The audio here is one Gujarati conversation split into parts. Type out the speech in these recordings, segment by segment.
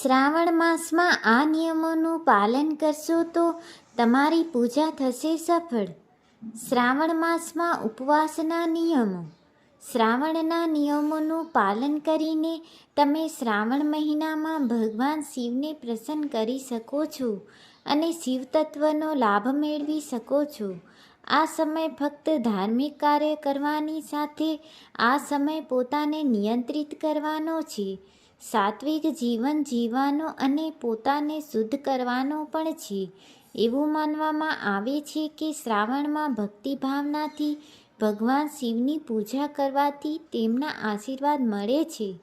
શ્રાવણ માસમાં આ નિયમોનું પાલન કરશો તો તમારી પૂજા થશે સફળ. શ્રાવણ માસમાં ઉપવાસના નિયમો. શ્રાવણના નિયમોનું પાલન કરીને તમે શ્રાવણ મહિનામાં ભગવાન શિવને પ્રસન્ન કરી શકો છો અને શિવ તત્વનો લાભ મેળવી શકો છો. આ સમય ફક્ત ધાર્મિક કાર્ય કરવાની સાથે આ સમય પોતાને નિયંત્રિત કરવાનો છે. સાત્વિક જીવન જીવવાનો અને પોતાને શુદ્ધ કરવાનો પણ છે. એવું માનવામાં આવે છે કે શ્રાવણમાં ભક્તિભાવનાથી ભગવાન શિવની પૂજા કરવાથી તેમના આશીર્વાદ મળે છે.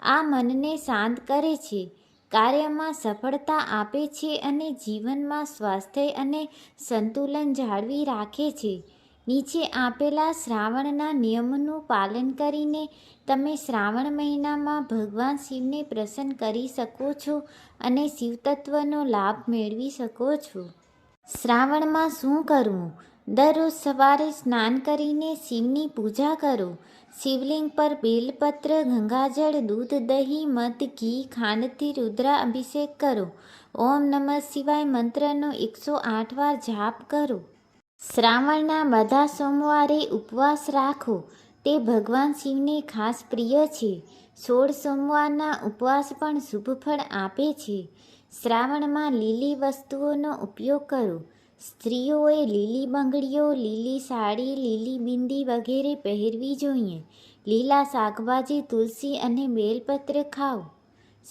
આ મનને શાંત કરે છે, કાર્યમાં સફળતા આપે છે અને જીવનમાં સ્વાસ્થ્ય અને સંતુલન જાળવી રાખે છે. નીચે આપેલા શ્રાવણના નિયમોનું પાલન કરીને તમે શ્રાવણ મહિનામાં ભગવાન શિવને પ્રસન્ન કરી શકો છો અને શિવતત્વનો લાભ મેળવી શકો છો. શ્રાવણમાં શું કરવું? દરરોજ સવારે સ્નાન કરીને શિવની પૂજા કરો. શિવલિંગ પર બેલપત્ર, ગંગાજળ, દૂધ, દહીં, મધ, ઘી, ખાંડથી રુદ્રા અભિષેક કરો. ઓમ નમઃ શિવાય મંત્રનો એકસો આઠ વાર જાપ કરો. શ્રાવણના બધા સોમવારે ઉપવાસ રાખો. તે ભગવાન શિવને ખાસ પ્રિય છે. સોળ સોમવારના ઉપવાસ પણ શુભ ફળ આપે છે. શ્રાવણમાં લીલી વસ્તુઓનો ઉપયોગ કરો. સ્ત્રીઓએ લીલી બંગડીઓ, લીલી સાડી, લીલી બિંદી વગેરે પહેરવી જોઈએ. લીલા શાકભાજી, તુલસી અને બેલપત્ર ખાઓ.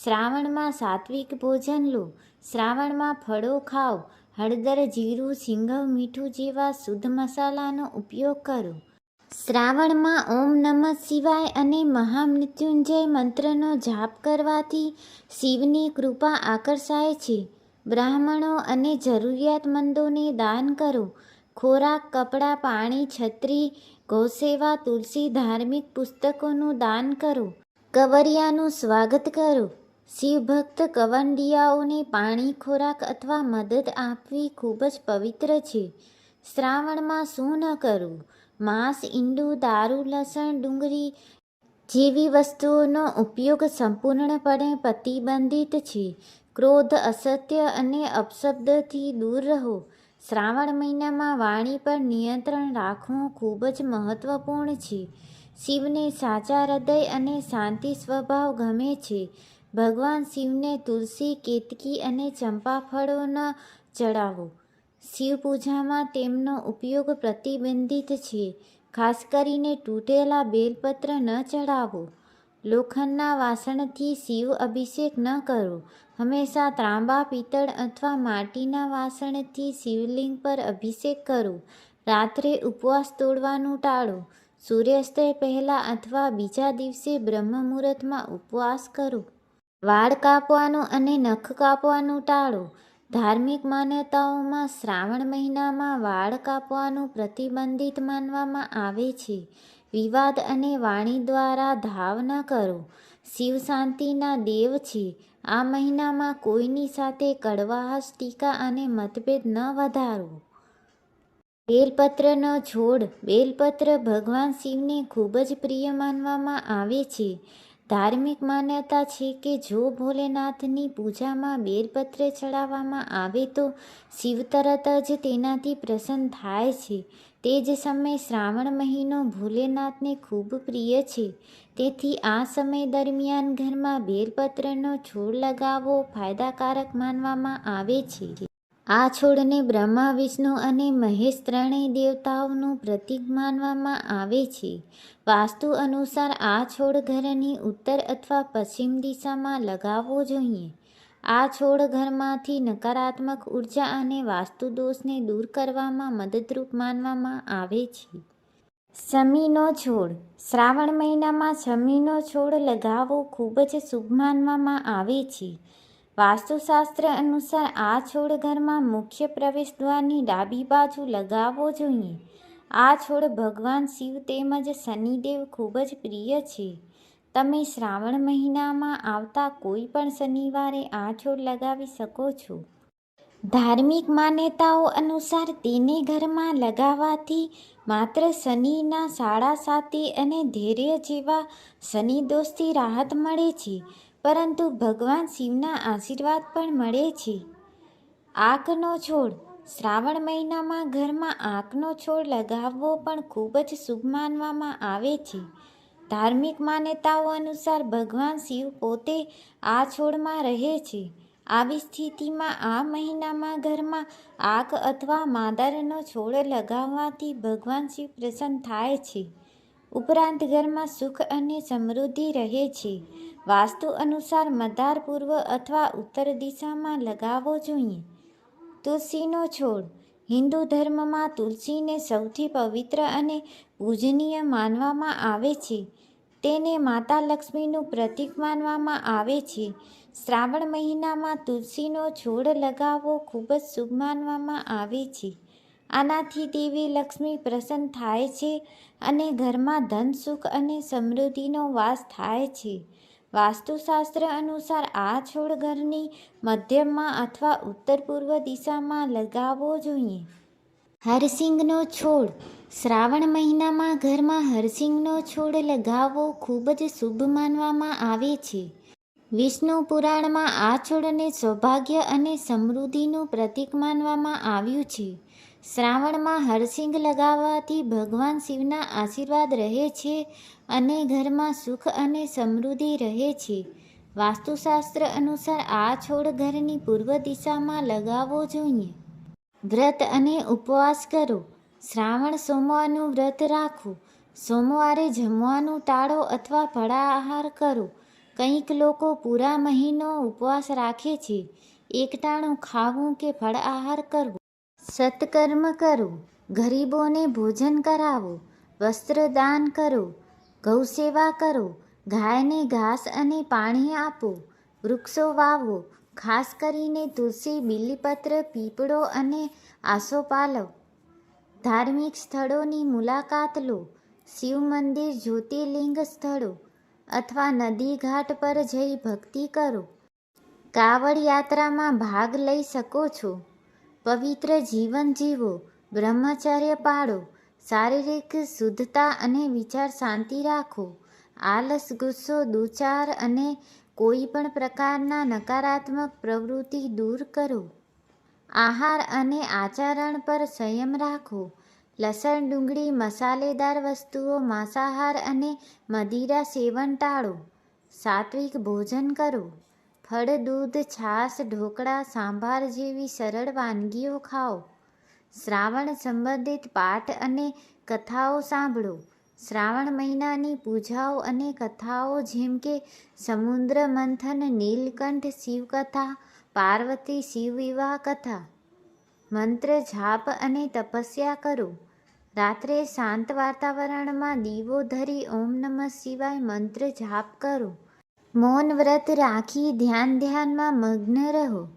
શ્રાવણમાં સાત્વિક ભોજન લો. શ્રાવણમાં ફળો ખાઓ. હળદર, જીરું સિંગવ મીઠું જેવા શુદ્ધ મસાલાનો ઉપયોગ કરો. શ્રાવણમાં ઓમ નમઃ શિવાય અને મહામૃત્યુંજય મંત્રનો જાપ કરવાથી શિવની કૃપા આકર્ષાય છે. બ્રાહ્મણો અને જરૂરિયાતમંદોને દાન કરો. ખોરાક, કપડાં, પાણી, છત્રી, ગૌસેવા, તુલસી, ધાર્મિક પુસ્તકોનું દાન કરો. કવરિયાનું સ્વાગત કરો. શિવભક્ત કવંડિયાઓને પાણી ખોરાક અથવા મદદ આપવી ખૂબ જ પવિત્ર છે. શ્રાવણમાં શું ન કરવું? માંસ, ઈંડું, દારૂ, લસણ, ડુંગળી જેવી વસ્તુઓનો ઉપયોગ સંપૂર્ણપણે પ્રતિબંધિત છે. ક્રોધ, અસત્ય અને અપશબ્દથી દૂર રહો. શ્રાવણ મહિનામાં વાણી પર નિયંત્રણ રાખવું ખૂબ જ મહત્વપૂર્ણ છે. શિવને સાચા હૃદય અને શાંતિ સ્વભાવ ગમે છે. ભગવાન શિવને તુલસી, કેતકી અને ચંપાફળો ન ચડાવો. શિવ પૂજામાં તેમનો ઉપયોગ પ્રતિબંધિત છે. ખાસ કરીને તૂટેલા બેલપત્ર ન ચડાવો. લોખંડના વાસણથી શિવ અભિષેક ન કરો. હંમેશા ત્રાંબા પિત્તળ અથવા માટીના વાસણથી શિવલિંગ પર અભિષેક કરો. રાત્રે ઉપવાસ તોડવાનું ટાળો. સૂર્યાસ્તય પહેલાં અથવા બીજા દિવસે બ્રહ્મ મુહૂર્તમાં ઉપવાસ કરો. વાળ કાપવાનું અને નખ કાપવાનું ટાળો. ધાર્મિક માન્યતાઓમાં શ્રાવણ મહિનામાં વાળ કાપવાનું પ્રતિબંધિત માનવામાં આવે છે. વિવાદ અને વાણી દ્વારા ધાવ ન કરો. શિવ શાંતિના દેવ છે. આ મહિનામાં કોઈની સાથે કડવાહસ, ટીકા અને મતભેદ ન વધારો. બેલપત્રનો છોડ. બેલપત્ર ભગવાન શિવને ખૂબ જ પ્રિય માનવામાં આવે છે. ધાર્મિક માન્યતા છે કે જો ભોલેનાથની પૂજામાં બેલપત્ર ચડાવવામાં આવે તો શિવ તરત જ તેનાથી પ્રસન્ન થાય છે. તે જ સમયે શ્રાવણ મહિનો ભોલેનાથને ખૂબ પ્રિય છે. તેથી આ સમય દરમિયાન ઘરમાં બેલપત્રનો છોડ લગાવવો ફાયદાકારક માનવામાં આવે છે. આ છોડને બ્રહ્મા, વિષ્ણુ અને મહેશ ત્રણેય દેવતાઓનું પ્રતીક માનવામાં આવે છે. વાસ્તુ અનુસાર આ છોડ ઘરની ઉત્તર અથવા પશ્ચિમ દિશામાં લગાવવો જોઈએ. આ છોડ ઘરમાંથી નકારાત્મક ઊર્જા અને વાસ્તુ દોષને દૂર કરવામાં મદદરૂપ માનવામાં આવે છે. શમીનો છોડ. શ્રાવણ મહિનામાં શમીનો છોડ લગાવવો ખૂબ જ શુભ માનવામાં આવે છે. વાસ્તુશાસ્ત્ર અનુસાર આ છોડ ઘરમાં મુખ્ય પ્રવેશ દ્વારની ડાબી બાજુ લગાવવો જોઈએ. આ છોડ ભગવાન શિવ તેમજ શનિદેવ ખૂબ જ પ્રિય છે. તમે શ્રાવણ મહિનામાં આવતા કોઈ પણ શનિવારે આ છોડ લગાવી શકો છો. ધાર્મિક માન્યતાઓ અનુસાર તેને ઘરમાં લગાવવાથી માત્ર શનિના સાડા સાતી અને ધૈર્ય જેવા શનિ દોષથી રાહત મળે છે. પરંતુ ભગવાન શિવના આશીર્વાદ પણ મળે છે. આંખનો છોડ. શ્રાવણ મહિનામાં ઘરમાં આંખનો છોડ લગાવવો પણ ખૂબ જ શુભ માનવામાં આવે છે. ધાર્મિક માન્યતાઓ અનુસાર ભગવાન શિવ પોતે આ છોડમાં રહે છે. આવી સ્થિતિમાં આ મહિનામાં ઘરમાં આગ અથવા માદરનો છોડ લગાવવાથી ભગવાન શિવ પ્રસન્ન થાય છે. ઉપરાંત ઘરમાં સુખ અને સમૃદ્ધિ રહે છે. વાસ્તુ અનુસાર મદાર પૂર્વ અથવા ઉત્તર દિશામાં લગાવવો જોઈએ. તુલસીનો છોડ. હિન્દુ ધર્મમાં તુલસીને સૌથી પવિત્ર અને પૂજનીય માનવામાં આવે છે. તેને માતા લક્ષ્મીનું પ્રતીક માનવામાં આવે છે. શ્રાવણ મહિનામાં તુલસીનો છોડ લગાવવો ખૂબ જ શુભ માનવામાં આવે છે. આનાથી દેવી લક્ષ્મી પ્રસન્ન થાય છે અને ઘરમાં ધન સુખ અને સમૃદ્ધિનો વાસ થાય છે. વાસ્તુશાસ્ત્ર અનુસાર આ છોડ ઘરની મધ્યમાં અથવા ઉત્તર પૂર્વ દિશામાં લગાવવો જોઈએ. હરસિંગનો છોડ. શ્રાવણ મહિનામાં ઘરમાં હરસિંગનો છોડ લગાવવો ખૂબ જ શુભ માનવામાં આવે છે. વિષ્ણુ પુરાણમાં આ છોડને સૌભાગ્ય અને સમૃદ્ધિનું પ્રતીક માનવામાં આવ્યું છે. શ્રાવણમાં હરસિંગ લગાવવાથી ભગવાન શિવના આશીર્વાદ રહે છે અને ઘરમાં સુખ અને સમૃદ્ધિ રહે છે. વાસ્તુશાસ્ત્ર અનુસાર આ છોડ ઘરની પૂર્વ દિશામાં લગાવવો જોઈએ. વ્રત અને ઉપવાસ કરો. શ્રાવણ સોમવારનું વ્રત રાખો. સોમવારે જમવાનું ટાળો અથવા ફળાહાર કરો. કંઈક લોકો પૂરા મહિનો ઉપવાસ રાખે છે. એકટાણું ખાવું કે ફળાહાર કરવો. સત્કર્મ કરો, ગરીબોને ભોજન કરાવો વસ્ત્રદાન કરો, ગૌસેવા કરો, ગાયને ઘાસ અને પાણી આપો, વૃક્ષો વાવો, ખાસ કરીને તુલસી, બિલીપત્ર, પીપળો અને આસોપાલવ ધાર્મિક સ્થળોની મુલાકાત લો, શિવ મંદિર, જ્યોતિર્લિંગ સ્થળો અથવા નદી ઘાટ પર જઈ ભક્તિ કરો. કાવડ યાત્રામાં ભાગ લઈ શકો છો. પવિત્ર જીવન જીવો, બ્રહ્મચર્ય પાળો, શારીરિક શુદ્ધતા અને વિચાર શાંતિ રાખો. આલસ, ગુસ્સો, દુચાર અને કોઈ પણ પ્રકારના નકારાત્મક પ્રવૃત્તિ દૂર કરો. આહાર અને આચરણ પર સંયમ રાખો. લસણ, ડુંગળી, મસાલેદાર વસ્તુઓ, માંસાહાર અને મદિરા સેવન ટાળો. સાત્વિક ભોજન કરો. ફળ, દૂધ, છાશ, ઢોકળા, સાંભાર જેવી સરળ વાનગીઓ ખાઓ. શ્રાવણ સંબંધિત પાઠ અને કથાઓ સાંભળો. શ્રાવણ મહિનાની પૂજાઓ અને કથાઓ જેમ કે સમુદ્ર મંથન, નીલકંઠ શિવકથા, પાર્વતી શિવ વિવાહ કથા. મંત્ર જાપ અને તપસ્યા કરો. રાત્રે શાંત વાતાવરણમાં દીવો ધરી ઓમ નમઃ શિવાય મંત્ર જાપ કરો. મૌન વ્રત રાખી ધ્યાન ધ્યાનમાં મગ્ન રહો.